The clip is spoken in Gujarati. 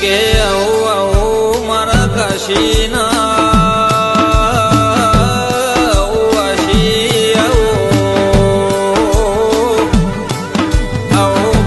કે આવું આવું મારા કાશીના. આવો વાસી આવો. આવો